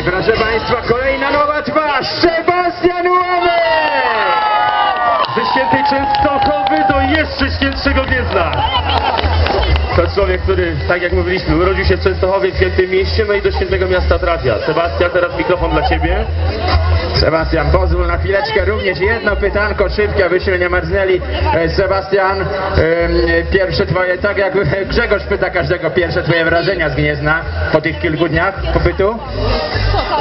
I proszę Państwa, kolejna nowa twarz, Sebastian Łamek! Ze świętej Częstochowy do jeszcze świętszego Gniezna. To człowiek, który, tak jak mówiliśmy, urodził się w Częstochowie, w świętym mieście, no i do świętego miasta trafia. Sebastian, teraz mikrofon dla Ciebie. Sebastian, pozwól na chwileczkę, również jedno pytanko szybkie, abyśmy nie marznęli. E, Sebastian, pierwsze twoje, tak jak Grzegorz pyta każdego, pierwsze twoje wrażenia z Gniezna po tych kilku dniach pobytu?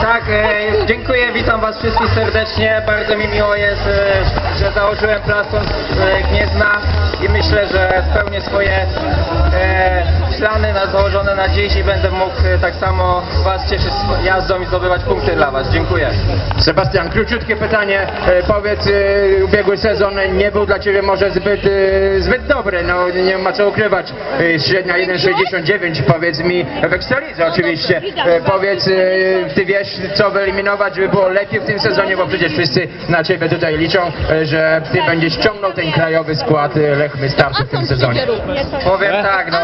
Tak, e, dziękuję, witam Was wszystkich serdecznie. Bardzo mi miło jest, e, że założyłem plastron e, Gniezna i myślę, że spełnię swoje plany na, założone na dziś i będę mógł e, tak samo Was cieszyć jazdą i zdobywać punkty dla Was. Dziękuję. Sebastian, króciutkie pytanie. E, Powiedz, e, ubiegły sezon nie był dla Ciebie może zbyt, zbyt dobry, no nie ma co ukrywać. Średnia 1,69, powiedz mi, w Ekstralidze oczywiście. E, Powiedz, Ty wiesz co wyeliminować, żeby było lepiej w tym sezonie, bo przecież wszyscy na Ciebie tutaj liczą, że Ty będziesz ciągnął ten krajowy skład Lechmy Startu w tym sezonie. Powiem tak, no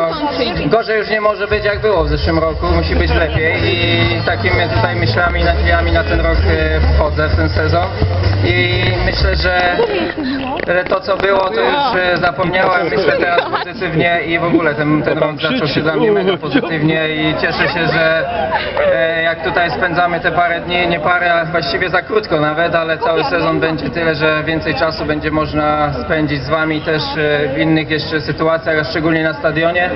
gorzej już nie może być jak było w zeszłym roku, musi być lepiej. I takimi tutaj myślami, nadziejami na ten rok e, wchodzę w ten sezon. I myślę, że to co było to już e, zapomniałem, myślę teraz pozytywnie i w ogóle ten, ten rok zaczął się dla mnie mega pozytywnie. I cieszę się, że e, jak tutaj spędzamy te parę dni, nie parę, a właściwie za krótko nawet, ale cały sezon będzie tyle, że więcej czasu będzie można spędzić z Wami też w innych jeszcze sytuacjach, a szczególnie na stadionie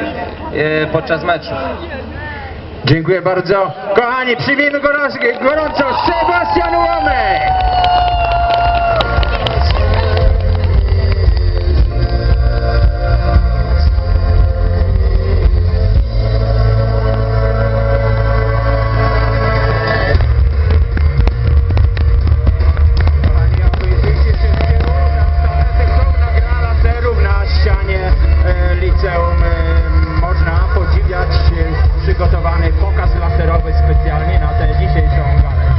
podczas meczów. Dziękuję bardzo. Kochani, przyjmijmy go raz- gorąco Sebastian przygotowany pokaz laserowy specjalnie na tę dzisiejszą galę.